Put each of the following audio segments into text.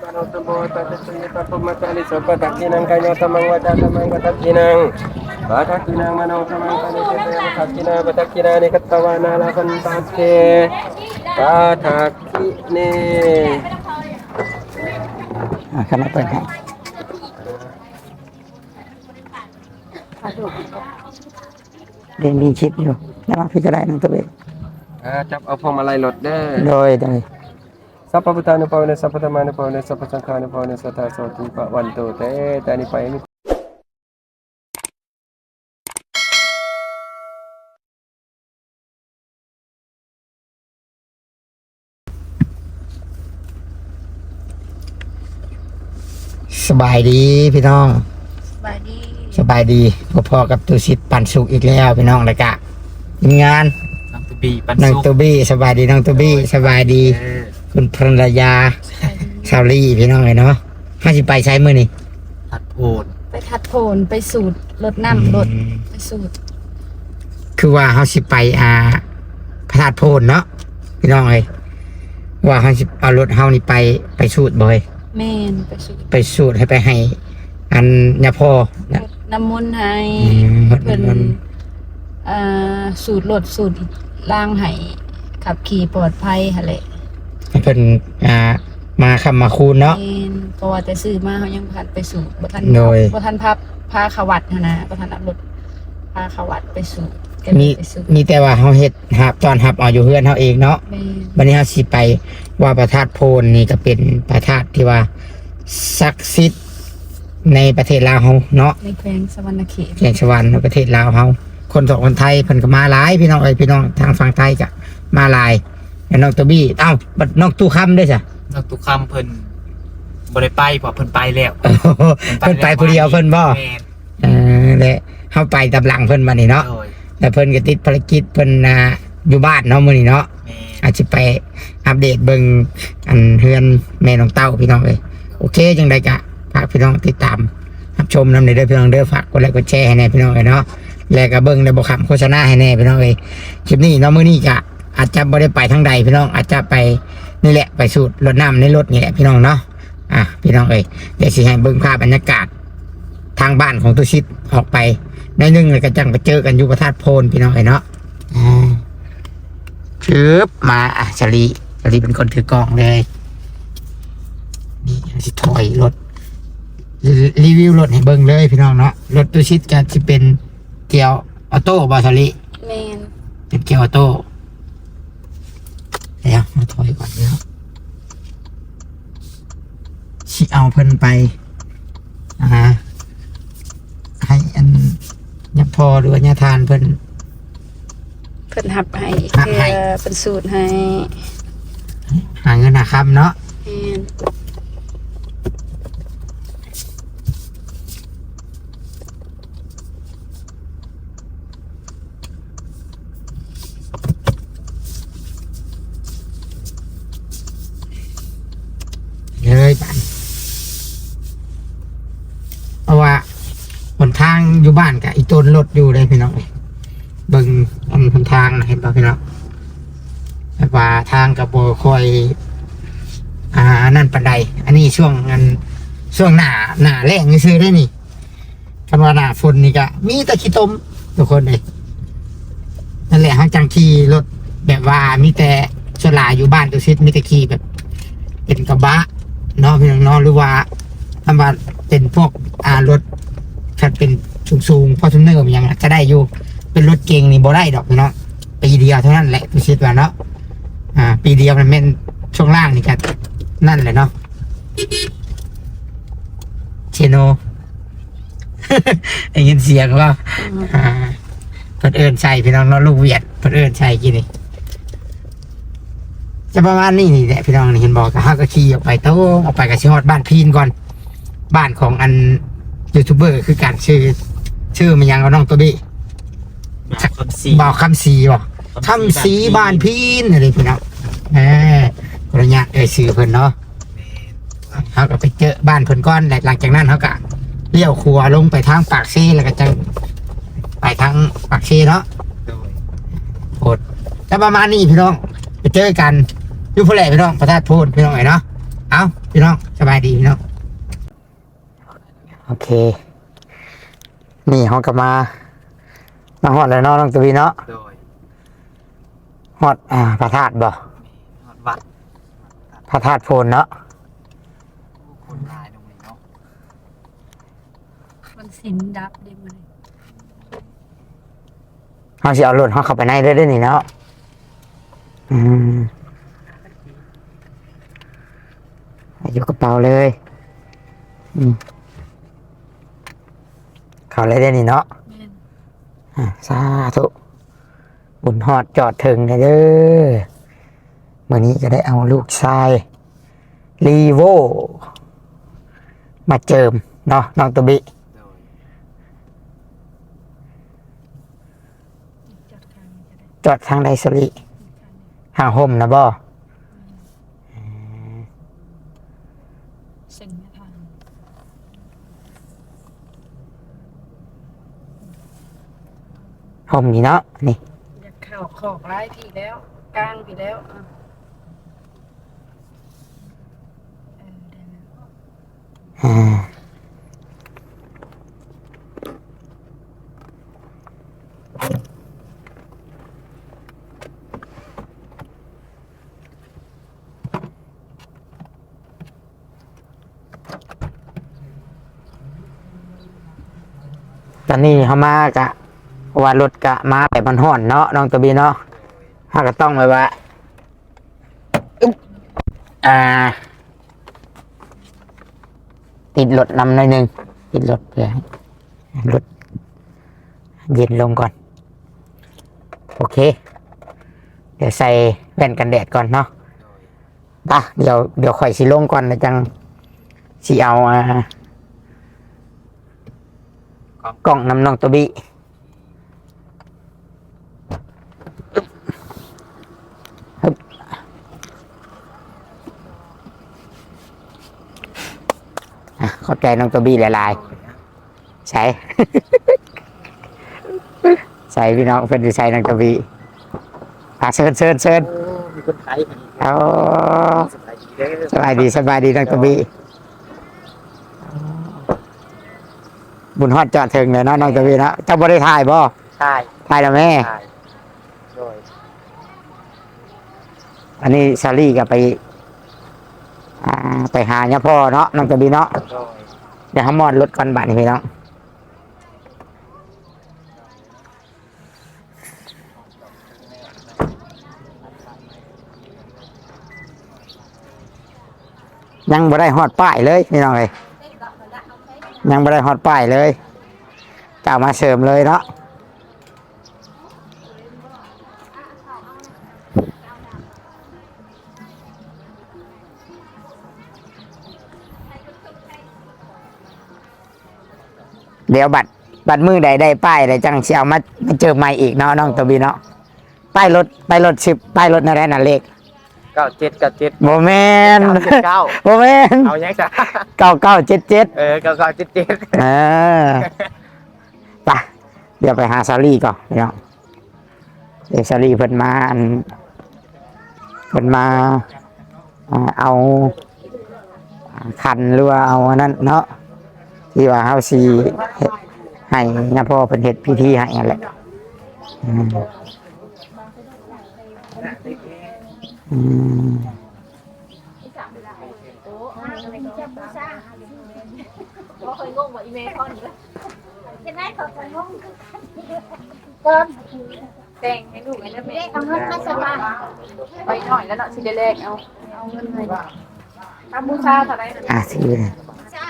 Mano tubo tata suyata pumatali sopa takinang kanya tamang wada tamang katakinang Batakinang mano tamang kani kaya batakina batakina ni katawana lakan tate Batakini อ่าคณะเปิดให้เรียนมีชิปอยู่แล้วมาพี่ก็ได้น้องตัวเอง Ah, cap apa malai lot deh โดยโดย Sapa butana pauna sapa tamana pauna sapa sangkana pauna sata soti pak wanto te tani pa ini สบายดีพี่น้อง สบายดีสบายดีพอๆกับตูสิทธิ์ปันสุกอีกแล้วพี่น้องเลยกะทีมงานน้ำตุบีปันน้องสุกตูบี้สบายดีน้องตูบี้สบายดี เออ คุณภรรยาชาวลี่พี่น้องเลยเนาะห้าสิไปใช้มือนี่ผัดโพนไปทัดโผนไปสูตรรถน้ำรถไปสูตรคือว่าเขาสิไปอ่าพระธาตุโพนเนาะพี่น้องเลยว่าเขาสิเอารถเฮานี่ไปไปสูตรบ่อยแมนไปสูตรไปสูตรให้ไปให้ อันยาพ่อรนะถน้ำมนต์ให้อืมรถเพิ่นน้ำมนต์อ่าสูตรรถสูตรล่างให้ขับขี่ปลอดภัยหั่นแหละให้ เพิ่นอ่ามาคำมาคูณเนาะแมนเพราะว่าแต่ซื้อมาเขายังพันไปสูตรบ่ทันโดย บ่ทันพับพาเขาวัดหั้นนะบ่ทันเอารถพาเขาวัดไปสูตรก็เลมียไปสูตรมีแต่ว่าเฮาเฮ็ดหับตอนหับเอาอยู่เฮือนเฮาเองเนาะแมนวันนี้เฮาสิไปว่าพระธาตุโพนนี่ก็เป็นพระธาตุที่ว่าศักดิ์สิทธิ์ในประเทศลาวเฮาเนาะในแขวงสวรรณเขตแห่งสวรรค์ในประเทศลาวเฮาคนสองคนไทยเพิ่นก็มาหลายพี่น้องเอ้ยพี่น้องทางฝั่งไทยก็มาหลายแล้ว น้องตัวบี้เอ้าบัดน้องตู้คำด้วยจ้ะนักตุกคำเพิ่นบ่ได้ไปเพราะเพิ่นไปแล้วเพิ่นไปผู้เดียวเพิ่นบ่แม่นเออและเฮาไปตำหลังเพิ่นมานี่เนาะโดยแล้วเพิ่นก็ติดภารกิจเพิ่นน่ะอยู่บ้านเนาะมื้อนี้เนาะ แม่น อาจจะไปอัปเดตเบิ่งอันเฮือนแม่น้องเต้าพี่น้องเอ้ยโอเคจังไดกะฝากพี่น้องติดตามรับชมนำในเด้อพี่น้องเด้อฝากกดไลค์กดแชร์ให้แน่พี่น้องเอ้ยเนาะแล้วก็เบิ่งในบ่คำโฆษณาให้แน่พี่น้องเอ้ยคลิปนี้เนาะมื้อนี้กะ อาจจะบ่ได้ไปทางใดพี่น้องอาจจะไปนี่แหละไปสูตรรถน้ำในรถนี่แหละพี่น้องเนาะอะพี่น้องเอ้ยเดี๋ยวสิให้เบิ่งภาพบรรยากาศทางบ้านของตุชิตออกไปในหนึ่งเลยก็จังไปเจอกันอยู่พระธาตุโพนพี่น้องเอ้ยเนาะอ่าชืบมาอะชลีชลีเป็นคนถือกล้องเลยนี่สิถอยรถรีรีวิวรถให้เบิ่งเลยพี่น้องเนาะรถตัวชิดก็จะเป็นเกียวออโต้บาชลีแมนเป็นเกียวออโต้ เดี๋ยวมาถอยก่อนเดี๋ยวชิเอาเพิ่นไปอ่าให้อันยาพอหรือว่ายาทานเพิ่นเพิ่นหับให้หับให้เพื่อเป็นสูตรให้ หาเงินหาคำเนาะ แมน เลยบ้านเพราะว่าหนทางอยู่บ้านกับอีต้นร ถอยู่เลยพี่น้องเบิ่งอันทางเห็นป่ะพี่น้องแบบว่าทางกับโบคอย อ่านั่นปันได อันนี้ช่วงอันช่วงหนาหนาแรงซื้อได้นี่คันว่าหนาฝนนี่ก็มีแต่ขี้ตมทุกคนเลยนั่นแหละเขาจังขี่รถแบบว่ามีแต่สลาอยู่บ้านตัวซิดมีแต่ขี่แบบ เป็นกระบะเนาะพี่น้องเนาะหรือว่าทำว่าเป็นพวกอารถถ้าเป็น สูงๆพอสมเนอร์มันยังจะได้อยู่เป็นรถเก่งนี่บ่ได้ดอกพี่เนาะปีเดียวเท่านั้นแหละพี่ชิดว่าเนาะอ่า ปีเดียวมันเป็นช่วงล่างนี่กันนั่นแหละเนาะเชโนได้ยินเสียงว่าอ่าเพิ่นเอิญใช่พี่น้องเนาะลูกเวียดเพิ่นเอิญใช่กี่นี่จะประมาณนี้นี่แหละพี่น้องนี่เห็นบอกกับห้าก็ขี่ออกไปโต้งออกไปกับชิฮอดบ้านพีนก่อน บ้านของอันยูทูบเบอร์คือการชื่อ ชื่อมันยังเอาน้องตัวบี้แบบคำสีบอกคำสีบอกคำสีบ้านพีนอะไรพี่น้องเออขออนุญาตเอ่ยชื่อเพิ่นเนาะแม่นเขาก็ไปเจอบ้านเพิ่นก้อนแล้วหลังจากนั้นเขาก็เลี้ยวครัวลงไปทางปากซีแล้วก็จะไปทางปากซีเนาะโดยโหดแต่ประมาณนี้พี่น้อง ไปเจอกันอยูพแหล่พี่น้องพระธาตุโพนพี่น้องไงเนาะ เอาพี่น้องสบายดีเนาะโอเค นี่ห้องกลับมามาหอดแล้วเนาะน้องตวีเนาะโดยหอดอ่าพระธาตุบ่ฮอดวัดพระธาตุโพนเนาะคนลายตรงนี้เนาะมันสินดับได้มื้อนี้เขาสิเอารถเขาเข้าไปในได้ด้วยนี่เนาะอืมอยู่กระเป๋าเลยอืม เขาเลยได้นี่เนาะแม่นอะสาธุบุญหอดจอดถึงเลยเด้อวันนี้จะได้เอาลูกชายรีโวมาเจิมเนาะน้องตุบิโดยจัดการจะได้จอดทางไดสลิทางห่มนะบ่ เส้นแม่ทาง ห่มนี่เนาะนี่อยากเข้าขอกหลายพี่แล้วกลางพี่แล้วอะเออได้แล้วอ่าตอนนี้เขามากะ ว่ารถกะมาไปมันห่อนเนาะน้องตวบีเนาะถ้าก็ต้องไปว่าอึ๊บอ่า ติดรถนำหน่อยหนึ่งติดรถเพื่อให้รถเย็นลงก่อน โอเค เดี๋ยวใส่แว่นกันแดดก่อนเนาะป่ะเดี๋ยวเดี๋ยวข่อยสิลงก่อนแล้วจังสิเอาอ่ากล้องนำน้องตัวบี อะเขอบใจน้องตัวบีหลายๆใช้ใส่พี่น้องเพื่อนจะใช้น้องตัวบีอะเชิญเชิญเชิญโอ้มีคนไทยอีกเอาสบายดีเด้อสบายดีสบายดีน้องตัวบีบุญฮอดจอดถึงเลยเนาะน้องตัวบีเนาะเจ้าบ่ได้ถ่ายบ่ใช่ถ่ายแล้วแม่ใช่โดยอันนี้ซารี่ก็ไป อ่าไปหาเนี่ยพ่อเนาะน้องตัวบีเนาะเดี๋ยวเขามอดรถก่อนบัตรนี่พี่น้องยังบ่ได้ฮอดป้ายเลยพี่น้องเลยยังบ่ได้ฮอดป้ายเลยจะมาเสริมเลยเนาะ เดี๋ยวบัตรบัตรมือใดได้ป้ายใดจังสิเอามามาเจอใหม่อีกเนาะน้องตัวบีเนาะป้ายรถป้ายรถสิบป้ายรถนั่นแหละนั่นเลขเก้าเจ็ดเก้าเจ็ดโมเมนเก้าเจ็ดเก้าโมเมนเอายังจ้ะเก้าเก้าเจ็ดเจ็ดเออเก้าเก้าเจ็ดเจ็ดเออไปเดี๋ยวไปหาซารี่ก่อนพี่น้องเดี๋ยวซารี่เพิ่นมาอันเพิ่นมาอ่าเอาอ่าขันหรือว่าเอาอันนั้นเนาะ ที่ว่าเฮาสิเฮ็ดให้นะพ่อเพิ่นเฮ็ดพิธีให้นั่นแหละอืมอืมแต่งให้ลูกไอ้นั่นแม่เอาเงินมาสบายไปหน่อยแล้วเนาะสิได้แลกเอาเอาเงินให้ถ้าบูชาเท่าไหร่อะสิเลยจ้า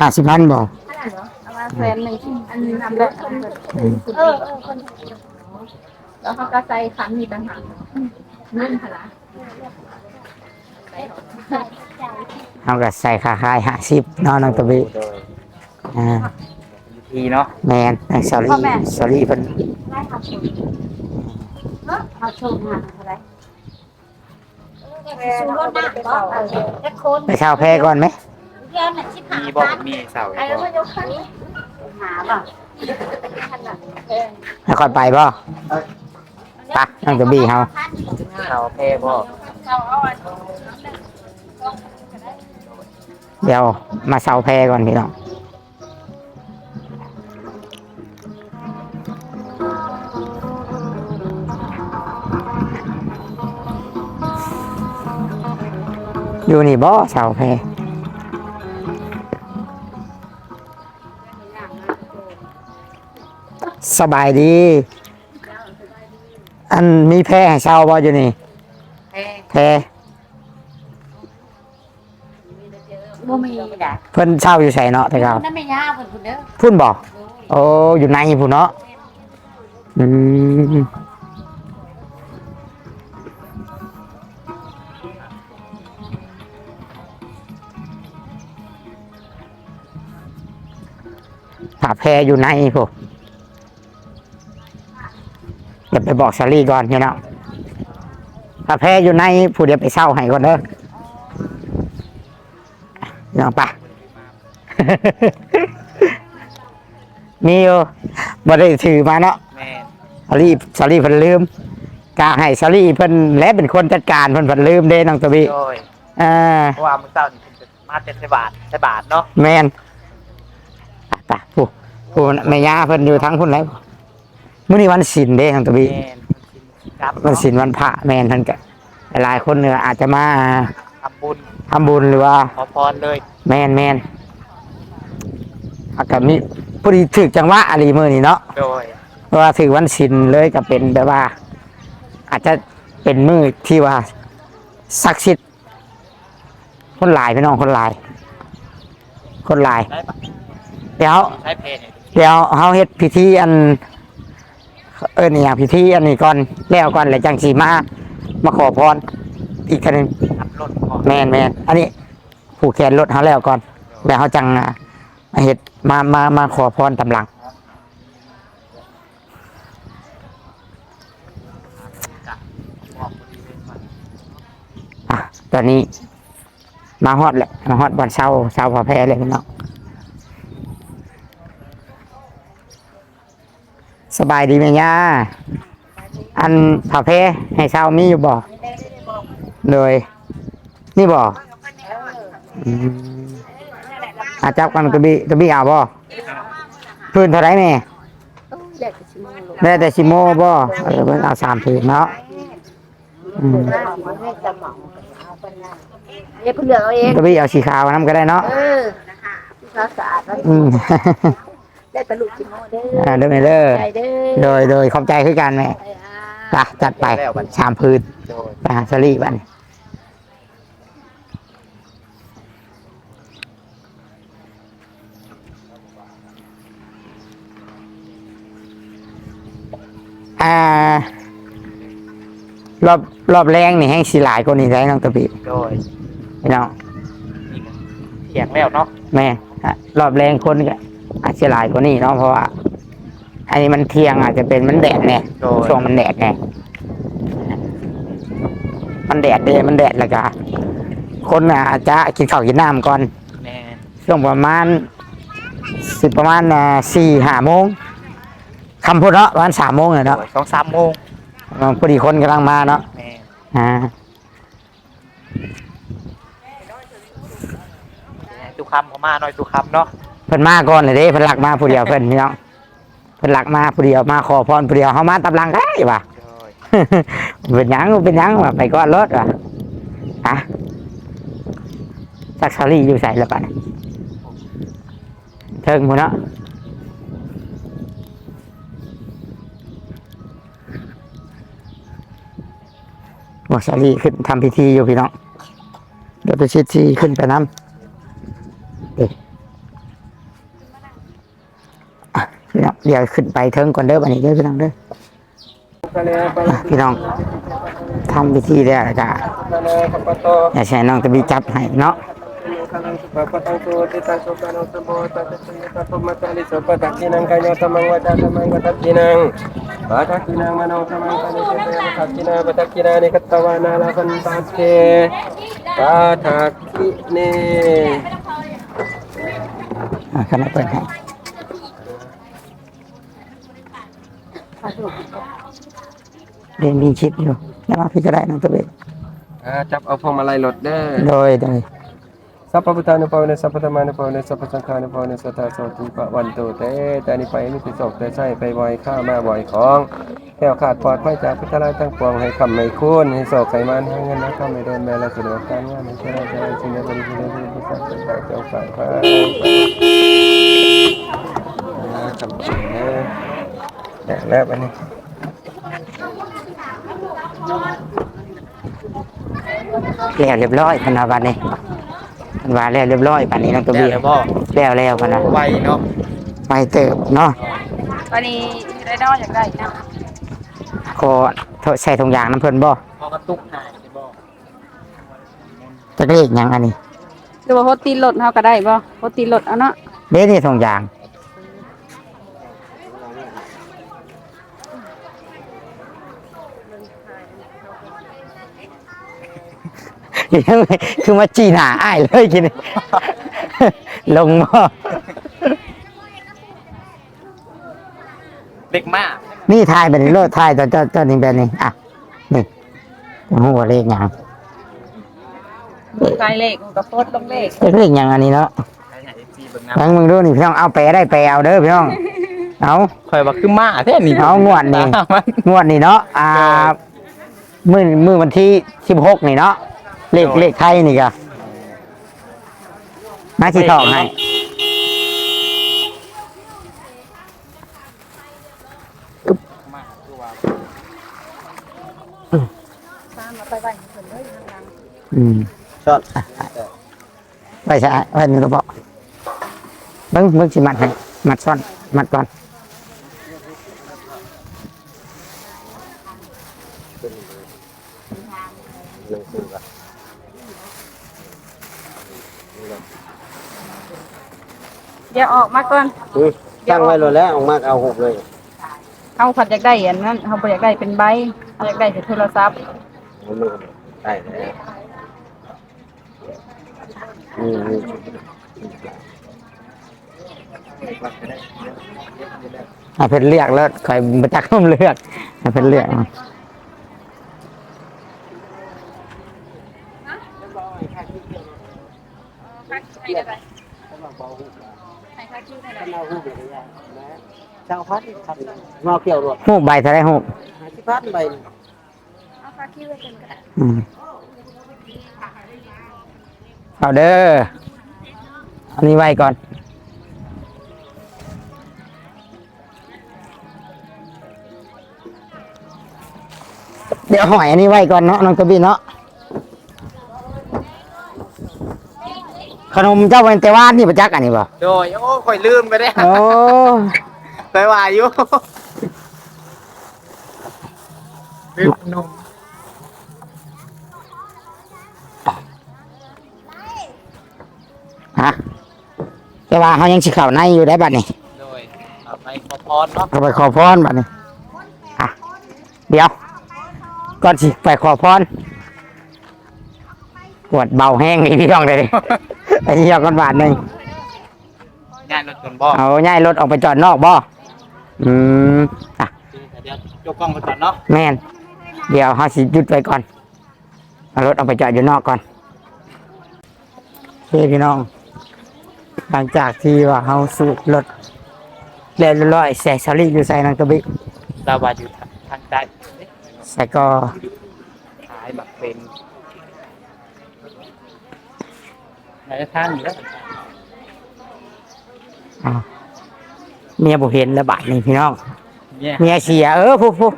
หาชิ้นห้าสิบพันบ่เอามาแสนหนึ่งอันนี้นำแล้วเออเออคนแล้วเขาก็ใส่ขันมีต่างหากเงินค่ะล่ะเอาก็ใส่ค่าคายห้าสิบเนาะน้องตะบีโดยอ่าทีเนาะแมนนางสอรี่สอรี่เพิ่นได้ค่ะชมเออเอาชมหาอะไรสูรถหน้าบอกเออแต่คนไปเช่าแพก่อนไหม เดือนน่ะชิบหามีบอกบาทมีเสาไอ้แล้วก็ยกคันนี้หาบ่ขนาดแพงให้ค่อยไปบ่ไปน้องตะบีเฮาเสาแพร่พ่อเอาเอาอันเดี๋ยวมาเซาแพก่อนพี่น้องอยู่นี่บ่เสาแพ สบายดี อันมีแพให้เช่าบ่อยู่นี่ แพงแพบ่มีด่ะเพิ่นเช่าอยู่ใส่เนาะแต่เก่านั่นไม่ยากเพิ่นพุ่นเด้อพุ่นบอกโอ้อยู่ในพุ่นเนาะอืมผาแพรอยู่ในพวก เดี๋ยวไปบอกซารี่ก่อนพี่น้องผาแพรอยู่ในผู้เดียวไปเช่าให้ก่อนเด้อพี่น้องปะมีอยู่บ่ได้ถือมาเนาะแม่นซารี่ซารี่เพิ่นลืมกาให้ซารี่เพิ่นและเป็นคนจัดการเพิ่นเพิ่นลืมเด้น้องตวบีโดยอ่า เพราะว่ามื้อเช้านี่เพิ่นจะมาแต่ใส่บาทใส่บาทเนาะแม่นไปไปผู้ผู้แม่ย่าเพิ่นอยู่ทั้งพุ่นแล้ว มื้อนี้วันศีลเด้น้องตวบีแม่นครับวันศีลวันพระแม่นเพิ่นก็หลายๆคนเนี่ยอาจจะมาทำบุญทำบุญหรือว่า ขอพรเลยแม่นแม่นอากาศนี้พอดีถึกจังหวะอะไรมื้อนี้เนาะโดยเพราะว่าถือวันศิลเลยก็เป็นแบบว่า อาจจะเป็นมือที่ว่าศักดิ์สิทธิ์คนหลายพี่น้องคนหลาย คนหลาย ได้ปะเดี๋ยวใช้เพจเนี่ยเดี๋ยวเฮาเฮ็ดพิธีอัน เออเนี่ยพิธีอันนี้ก่อนแล้วก่อนแล้วจังสีมามาขอพรอีกทีหนึงขับรถก่อนแมนแมนอันนี้ผูกแขนรถเขาแล้วก่อนแล้วเขาจังอะมาเฮ็ดมามามาขอพรตำหลังบอกพอดีเลยว่าอะตอนนี้มาฮอดแหละมาฮอดวันเช้าเช้าพอแพ้เลยพี่น้อง สบายดีไหมย่าอันผาแพ้ให้เช้ามีอยู่บ่เลยนี่บ่อืมอาจับกันกระบี่กระบี่เอาบ่พื้นเท่าไรแม่โอ้ยเด็กสิมาลงได้แต่ชิโมบ่เออเบิ่งเอาสามพื้นเนาะอืมมาสิให้จะเหมาเอาเพิ่นน่ะเดี๋ยวเพิ่นเลือกเอาเองกระบี่เอาสีขาวน้ำก็ได้เนาะเออภาษาแล้วอืม ได้ตะลุกสิโมเด้ออ่าเด้อแม่เด้อ ใจเด้โดอยโดยขอบใจคือกันแม่ไปอ่า ไปจัดไปสามพื้นโดย ไปหาสลีบันอ่ารอบรอบแรงนี่แห้งสีหลายกว่านี้ได้น้องตะบีโดยพี่น้องนี่ก็เถียงแล้วเนาะ แม่อะรอบแรงคนก็ อาจจะหลายกว่านี้เนาะเพราะว่า อันนี้มันเที่ยงอาจจะเป็นมันแดดแน่โดย ช่วงมันแดดแน่มันแดดเดมันแดดแล้วก็คนน่ะอาจจะกินข้าวกินน้ำก่อน แม่นช่วงประมาณสิบประมาณสี่ห้าโมงคำพูดเนาะประมาณสามโมงเลยโดเนาะยสองสามโมงพอดีคนกำลังมาเนาะแม่นอ่าตุคำเขามาหน่อยตุคำเนาะ เพิ่นมาก่อนเลยเด้เพิ่นหลักมาผู้เดียวเพิ่นพี่น้องเพิ่นหลักมาผู้เดียวมาขอพรผู้เดียวเฮามาตำลังได้ว่ะโดยเป็นหยังเป็นหยังว่ะไปก้อนรถว่ะฮะซักซารี่อยู่ใส่แล้วปะเนี่ยเทิงหมดเนาะบอกซารี่ขึ้นทำพิธีอยู่พี่น้องเดี๋ยวไปชิดที่ขึ้นไปน้ำ พี่น้องเดี๋ยวขึ้นไปเทิงก่อนเด้อบันนี้เด้อพี่น้องเด้ออะพี่น้องทำพิธีแล้วจ้ะอย่าใช้น้องตะบีจับให้เนาะ Bapatang tu tita sukano sembo tata suyata pematali sopatak kinang kanyo tamang wata tamang batak kinang batak kinang manong tamang kani sete batak kinang batak kinang ni katawana lakan tate batak kini อะขณะเปิดให้ เรียนมีชิดอยู่แล้วมาพี่ก็ได้น้องตะบี Ah, cap apa malai lot dah โดยโดยสสัพพพุทธานุภาเวนะสัพพธรรมานุภาเวนะสัพพสังฆานุภาเวนะสัทธาโสติปะวันโตเตแต่นี้ไปมิติโศกแต่ใช่ไปบ่อยข้ามาบ่อยของแก้วขาดปลอดภัยจากพุทธราชทั้งปวงให้คำไม่คุ้นให้โศกไขมันให้เงินนะข้าไม่โดนแม่ละสะดวกการงานให้เจริญเจริญสิ่งใดบริสุทธิ์บริสุทธิ์สัตว์เป็นไปเจ้าฝ่ายพระคำจริงนะ แต่แล้วอันนี้แล้วเรียบร้อยพนว่าบัดนี้พนว่าแล้วเรียบร้อยบัดนี้น้องตัวแล้บีวแล้วบ่แล้วแล้วพนว่าไวเนาะไปเติบเนาะวันนี้ได้ดอกอยากได้นะขอใส่ถุงยางน้ำเพิ่นบ่พอกระตุกหายใช่บ่จักเลขหยังอันนี้หรือว่าโฮตีรถเฮาก็ได้บ่โฮตีรถเอาเนาะเด้นี่ถุงยาง คือมาจีหน้าอ้ายเลยกิน ลงบ่เล็กมากนี่ทายแบบนี้โลดทายตอนเจ้าเจ้านี่แบบนี้อะนี่จะหัวเลขหยังกายเลขก็โพสต์ลงเลขเลขหยังอันนี้เนาะใครหายซีเบิ่งน้ทั้งมึงดูนี่พี่น้องเอาแปลได้แปลเอาเด้อพี่น้องเอาำคอยว่าคือมาแท้นี่เอางวดนี่ตามันงวดนี่เนาะอ่า มือมือวันที่สิบหกนี่เนาะ เลขเลขไทยนี่ก็มาที่ทองให้มาคือว่าตามมาไปไว้เพิ่นเด้อข้างหลังอืมชอบไปใช่ไปหนึ่งกระบอกเบิ้งเบิ้งสิมัดให้มัดซ้อนมัดก่อน หนังสือละ เดี๋ยวออกมาก่อนตั้งไว้เลยแล้วออกมาเอาหกเลยเฮาผัดอยากได้อันนั้นเฮาบ่อยากได้เป็นใบเฮาอยากได้เป็นโทรศัพท์มันก็ได้แล้วนี่นี่ให้เพิ่นเลือกแล้วคอยมาจักน้มเลือกให้เพิ่นเลือก เอาเจ้าพัดพัดงอเกี่ยวรวดหูบใบเท่าไรหูบหาที่พัดไปเอาค่าคิวไว้เพิ่นก็ได้อืมเอาเด้ออันนี้ไว้ก่อนเดี๋ยวหอยอันนี้ไว้ก่อนเนาะน้องกระบี่เนาะ ขนมเจ้าเป็นแต่ว่านนี่ประจักษ์อันนี้ป่ะโดยโอ้คอยลืมไปได้โอ้ไปว่าอยู่ลืมนมฮะแต่ว่าเขายังสิเข่าในอยู่ได้บัดนี้โดยเอาไปขอพรเนาะเอาไปขอพรบัดนี้อะเดี๋ยวก่อนสิไปขอพร ปวดเบาแห้งอีกพี่น้องเลยไอ้เหี้ยก่อนบาทหนึ่งย่านรถจนบ่เอาย้ายรถออกไปจอดนอกบ่อืมอะเดี๋ยวยกกล้องไปก่อนเนาะแม่นเดี๋ยวเขาสิหยุดไปก่อนเอารถออกไปจอดอยู่นอกก่อนโอเคพี่น้อง หลังจากที่ว่าเขาสูบรถเรียบร้อยแสซารี่อยู่ใส่นังกระบิดาวาอยู่ทางใต้ใส่ก็ขายแบบเป็น ในทางอยู่แล้วอ่าเมียบุเห็นแล้วบาทนี่พี่น้อง เนี่ยเมียเสีย เออผู้ผู้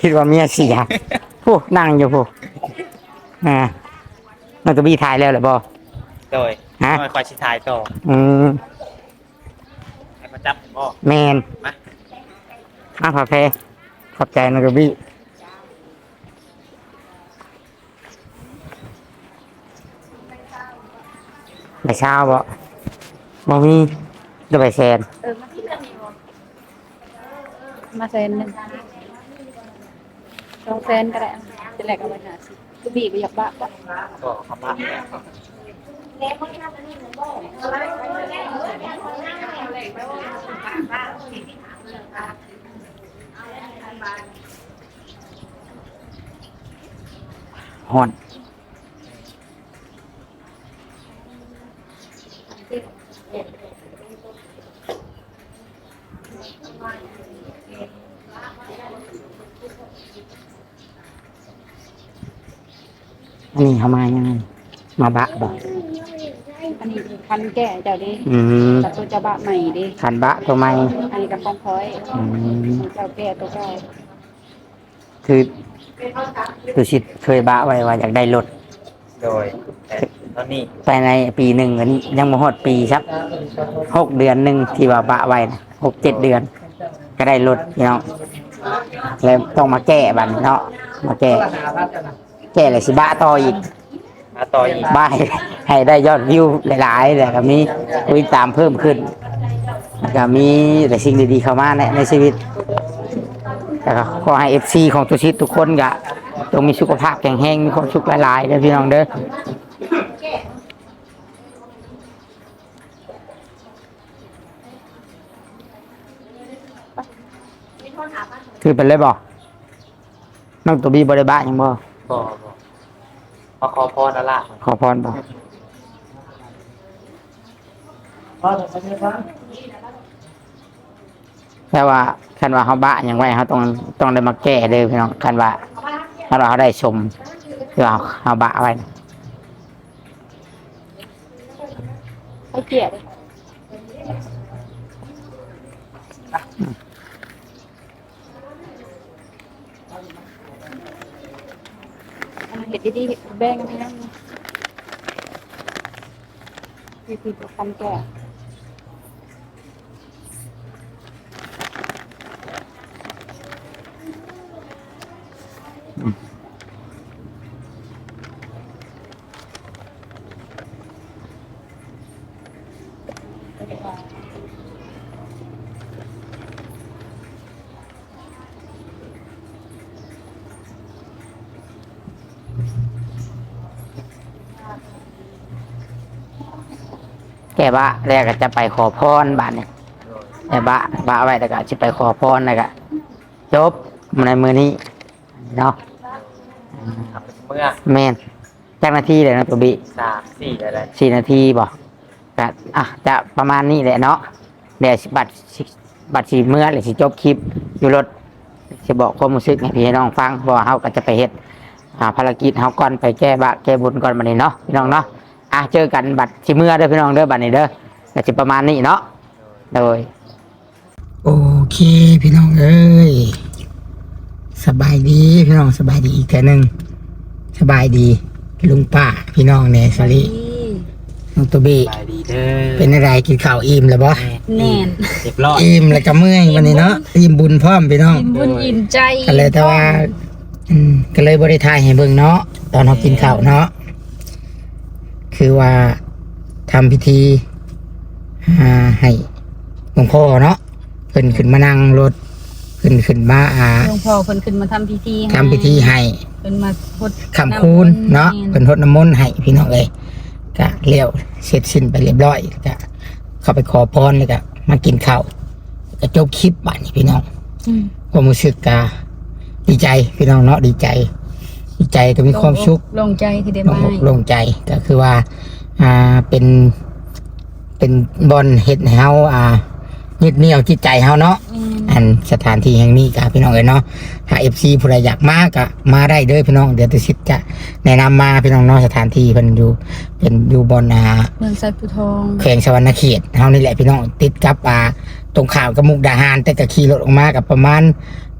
คิดว่าเมียเสียผู้นั่งอยู่ผู้อ่านังกระบิถ่ายแล้วเหรือบ่โดยฮะ ไม่คอยชิทายต่ออืมให้มาจับบ่แมนมา อ้าวพาเพขอบใจนังกระบิ ไปเช้าบ่บ่มีจะไปแซนเออมาคิดอันนี้บ่มาแสนหนึงสองแสนก็ได้จะแลกเอาไว้หาสิคือบีบไปอยากบ้าบ่ก็ขอบคุณฮอน อันนี้เขามายังไงมาบะบ่อันนี้คันแก่เจ้าดิอืมกับตัวจะบะใหม่ดิขันบะตัวใหม่อันนี้กับฟองพลอยอืมเจ้าแก่ตัวเก่าคือตุชิดเคยบะไว้ว่าอยากได้รถโดยแต่ตอนนี้ไปในปีหนึ่งอันนี้ยังบ่ฮดปีครับหกเดือนหนึ่งที่ว่าบะไว้หกเจ็ดเดือน ก็ได้รถพี่น้องแล้วต้องมาแก้บัดนเนาะมาแก้ แก้เลยสิบะต่ออีกมาต่ออีกบ้าให้ให้ได้ยอดวิวหลายๆแต่ก็มีวิตามเพิ่มขึ้นแล้วก็มีแต่สิ่งดีๆเข้ามาในในชีวิตแต่ก็ขอให้เอฟซีของตุชิตทุกคนก็จงมีสุขภาพแข็งแรงมีความสุขหลายๆเด้อพี่น้องเด้อ คือเป็นเลยบอกน้องตัวบีบริบายังบ่บ่บ่มาขอพรแล้วล่ะขอพรบอกแค่ว่าคันว่าเขาบ้าอย่างไรเขาต้องต้องได้มาแก้เลยพี่น้องคันว่าถ้าเราเขาได้ชมคือเขาเขาบ้าไว้ให้เกียรติ เห็ดดีๆแบ่งกันไปนั่นนี่คือตัวคันแก่ แก้บ้าแรกก็จะไปขอพรบ้านเนี่ยแต่บ้าบ้าไว้แล้วก็จะไปขอพรแล้วก็จบในมือนี้เนาะครับเมื่อแมนจากนาทีเลยนะตัวบีสามสี่อะไรสี่นาทีบอกก็อะจะประมาณนี้แหละเนาะเดี๋ยวสิบัตรสิบัตรสีเมื่อหรือสิจบคลิปอยู่รถจะบอกความรู้สึกให้พี่น้องฟังเพราะว่าเขาก็จะไปเฮ็ดอ่าภารกิจเขาก่อนไปแก้บะแก้บุญก่อนบันนี้เนาะพี่น้องเนาะ อะเจอกันบัตรสีเมื่อเด้อพี่น้องเด้อบัตรนี้เด้อก็จะประมาณนี้เนาะโดย โอเคพี่น้องเอ้ยสบายดีพี่น้องสบายดีอีกแค่หนึ่งสบายดีลุงป้าพี่น้องเนี่ยสลีน้องตัวบีสบายดีเด้อเป็นอะไรกินข้าวอิ่มแล้วบ่แน่น เรียบร้อยอิ่มแล้วก็เมื่อยวันนี้เนาะอิ่มบุญพร้อมพี่น้อง อิ่มบุญอิ่มใจก็เลยแต่ว่า อืมก็เลยบริทายให้เบิ่งเนาะตอนเรากินข้าวเนาะ คือว่าทำพิธีอ่าให้หลวงพ่อเนาะขึ้นขึ้นมานั่งรถขึ้นขึ้นมาอ่าหลวงพ่อเพิ่นขึ้นมาทำพิธีให้ทำพิธีให้เพิ่นมาพดคำคูณเนาะแม่เป็นทดน้ำมนต์ให้พี่น้องเลยก็เลี้ยวเสร็จสิ้นไปเรียบร้อยก็เข้าไปขอพรเลยก็มากินข้าวก็จบคลิปบ้านนี้พี่น้องอืมความรู้สึกกาดีใจพี่น้องเนาะดีใจดี ใจก็มีความสุขลงใจที่ได้โล่มางอกโล่งใจก็คือว่า อ่าเป็น เป็นบอลเฮ็ดให้เฮาอ่ายึดเหนี่ยวจิตใจเฮาเนาะอืมอันสถานที่แห่งนี้กับพี่น้องเอ้ยเนาะถ้าเอฟซีผู้ใดอยากมาก็มาได้เด้อพี่น้องเดี๋ยวตุสิทธิ์จะแนะนำมาพี่น้องเนาะสถานที่เพิ่นอยู่เป็นอยู่บนอ่าเมืองไซปูทองแขวงสวรรณเขตเฮานี่แหละพี่น้องติดกับอ่าตรงข่าวกับมุกดาหาร แต่ก็ขี่รถออกมากับประมาณ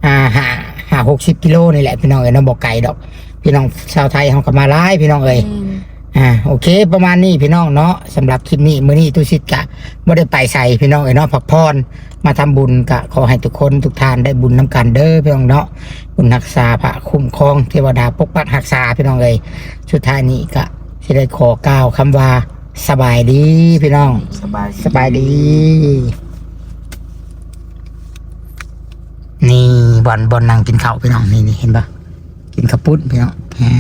อ่าห้าห้าหกสิบกิโลนี่แหละพี่น้องเอ้ยเนาะบอกไกลดอก พี่น้องชาวไทยเฮาก็มาหลายพี่น้องเอ้ยอืมอ่าโอเค ประมาณนี้พี่น้องเนาะสำหรับคลิปนี้มื้อนี้ตุสิทธิ์กะบ่ได้ไปใส่พี่น้องเอ้ยเนาะพักพรมาทำบุญกะขอให้ทุกคนทุกท่านได้บุญน้กันเด้อพี่น้องเนาะบุญรักษาพระคุ้มครองเทวดาปกปักรักษาพี่น้องเอ้ยสุดท้ายนี้กะสิได้ขอกล่าวคำว่าสบายดีพี่น้องสบายสบายดี นี่บอลบอลนั่งกินข้าวพี่น้องนี่นี่เห็นปะ กินข้าวปุ้นพี่น้องอ่า